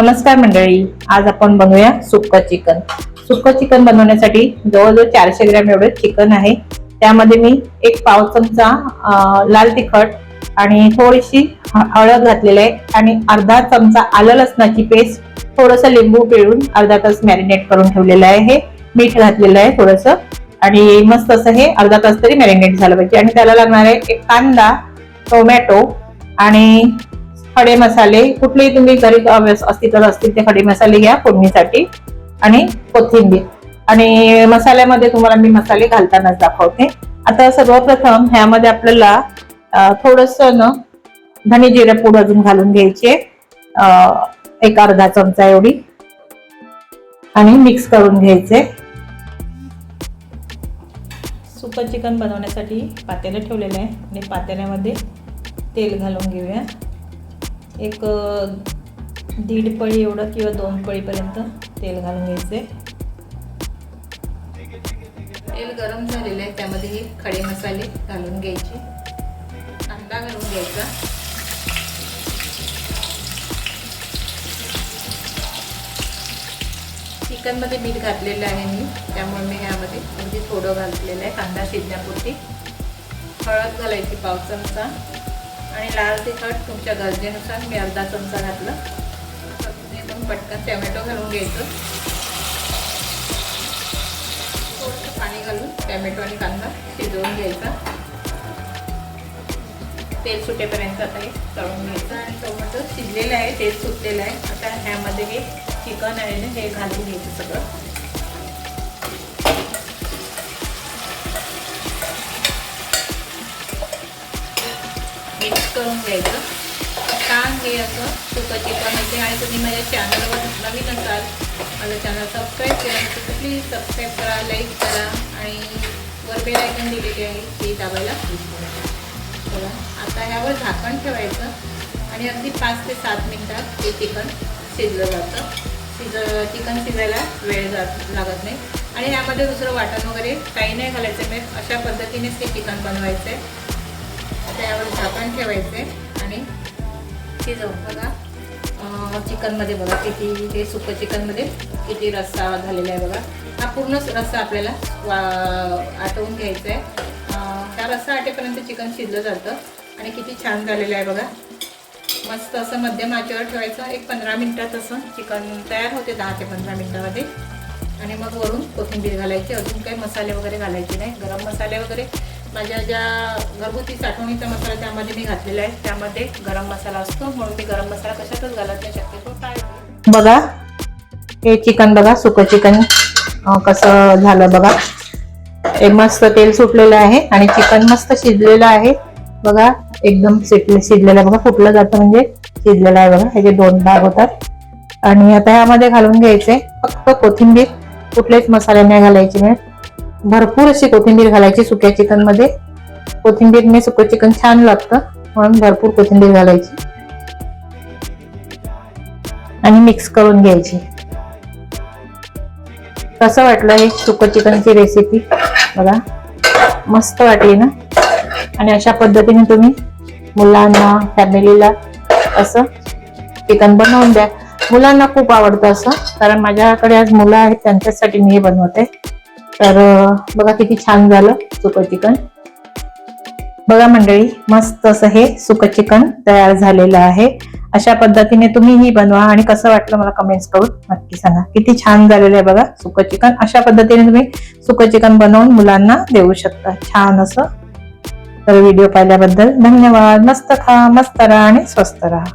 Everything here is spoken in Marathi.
नमस्कार मंडळी आज आपण बनवूया सुक्क चिकन. सुक्क चिकन बनवण्यासाठी जवळजवळ चारशे ग्रॅम एवढं चिकन आहे. त्यामध्ये मी एक पाव चमचा लाल तिखट आणि थोडीशी हळद घातलेली आहे आणि अर्धा चमचा आलं लसणाची पेस्ट थोडस लिंबू पिळून अर्धा तास मॅरिनेट करून ठेवलेलं आहे. हे मीठ घातलेलं आहे थोडस आणि मस्त असं हे अर्धा तास तरी मॅरिनेट झालं पाहिजे. आणि त्याला लागणार आहे एक कांदा टोमॅटो आणि खडे मसाले कुठलेही तुम्ही घरी अस्तित्वात असतील ते खडे मसाले घ्या फोडणीसाठी. आणि कोथिंबीर. आणि मसाल्यामध्ये तुम्हाला मी मसाले घालतानाच दाखवते. आता सर्वप्रथम ह्यामध्ये आपल्याला थोडस ना धने जिरे पूड अजून घालून घ्यायचे एक अर्धा चमचा एवढी. आणि मिक्स करून घ्यायचे. सुपर चिकन बनवण्यासाठी पातेलं ठेवलेलं आहे. आणि पातेल्यामध्ये तेल घालून घेऊया. एक दीड पळी एवढं किंवा दोन पळीपर्यंत तेल घालून घ्यायचे. तेल गरम झालेलं आहे त्यामध्ये हे खडे मसाले घालून घ्यायचे. कांदा घालून घ्यायचा. चिकनमध्ये मीठ घातलेलं आहे मी त्यामुळे मी ह्यामध्ये अगदी म्हणजे थोडं घातलेलं आहे कांदा शिजण्यापुरती. हळद घालायची पाव चमचा. आणि लाल तिखट तुमच्या गरजेनुसार मी अर्धा चमचा घातलं. एकदम पटकन टॅमॅटो घालून घ्यायचं. थोडंसं पाणी घालून टॅमॅटो आणि कांदा शिजवून घ्यायचा. तेल सुटेपर्यंत आता हे तळून घ्यायचं. आणि टोमॅटो शिजलेलं आहे तेल सुटलेलं आहे. आता ह्यामध्ये हे चिकन आहे ना हे घालून घ्यायचं सगळं. करून घ्यायचं. छान हे असं सुकं चिकन होते आणि तुम्ही माझ्या चॅनलवर नवीन असाल माझं चॅनल सबस्क्राईब केलं नसेल तर प्लीज सबस्क्राईब करा लाईक करा आणि वर बेल आयकन दिलेली आहे ती दाबायला बघा आता ह्यावर झाकण ठेवायचं आणि अगदी पाच ते सात मिनिटात हे चिकन शिजलं जातं. शिज चिकन शिजायला वेळ जात लागत नाही. आणि यामध्ये दुसरं वाटण वगैरे काही नाही घालायचं म्हणजे अशा पद्धतीनेच ते चिकन बनवायचं आहे झाकण ठेवायचे आणि शिजवून बघा. चिकनमध्ये बघा किती ते सुकं चिकनमध्ये किती रस्सा झालेला आहे बघा. हा पूर्णच रस्सा आपल्याला वा आटवून घ्यायचा आहे त्या रस्सा आटेपर्यंत चिकन शिजलं जातं आणि किती छान झालेलं आहे बघा. मस्त असं मध्यम आचेवर ठेवायचं. एक पंधरा मिनटात असं चिकन तयार होते दहा ते पंधरा मिनटामध्ये. आणि मग वरून कोथिंबीर घालायची. अजून काही मसाले वगैरे घालायचे नाही. गरम मसाले वगैरे माझ्या ज्या घरगुती साठवणीचा मसाला त्यामध्ये मी घातलेला आहे. त्यामध्ये गरम मसाला असतो. म्हणून मी गरम मसाला कशातच घालत नाही शक्यतो काय बघा हे चिकन बघा सुकं चिकन कसं झालं बघा. हे मस्त तेल सुटलेलं आहे आणि चिकन मस्त शिजलेलं आहे. बघा एकदम शिजले शिजलेलं आहे. बघा फुटलं जातं म्हणजे शिजलेलं आहे बघा. ह्याचे दोन भाग होतात. आणि आता ह्यामध्ये घालून घ्यायचे फक्त कोथिंबीर. कुठलेच मसाले नाही घालायचे. नाही भरपूर अशी कोथिंबीर घालायची सुक्या चिकनमध्ये कोथिंबीरने सुकं चिकन छान लागतं म्हणून भरपूर कोथिंबीर घालायची. आणि मिक्स करून घ्यायची. कसं वाटलं हे सुकं चिकनची रेसिपी बघा मस्त वाटली ना? आणि अशा पद्धतीने तुम्ही मुलांना फॅमिलीला असं चिकन बनवून द्या. मुलांना खूप आवडतं असं कारण माझ्याकडे आज मुलं आहेत त्यांच्यासाठी मी हे बनवते. तर बघा किती छान झालं सुकं चिकन. बघा मंडळी मस्त असं हे सुकं चिकन तयार झालेलं आहे. अशा पद्धतीने तुम्हीही बनवा आणि कसं वाटलं मला कमेंट्स करून नक्की सांगा. किती छान झालेलं आहे बघा सुकं चिकन. अशा पद्धतीने तुम्ही सुकं चिकन बनवून मुलांना देऊ शकता. छान असं. तर व्हिडिओ पाहिल्याबद्दल धन्यवाद. मस्त खा मस्त राहा आणि स्वस्त राहा.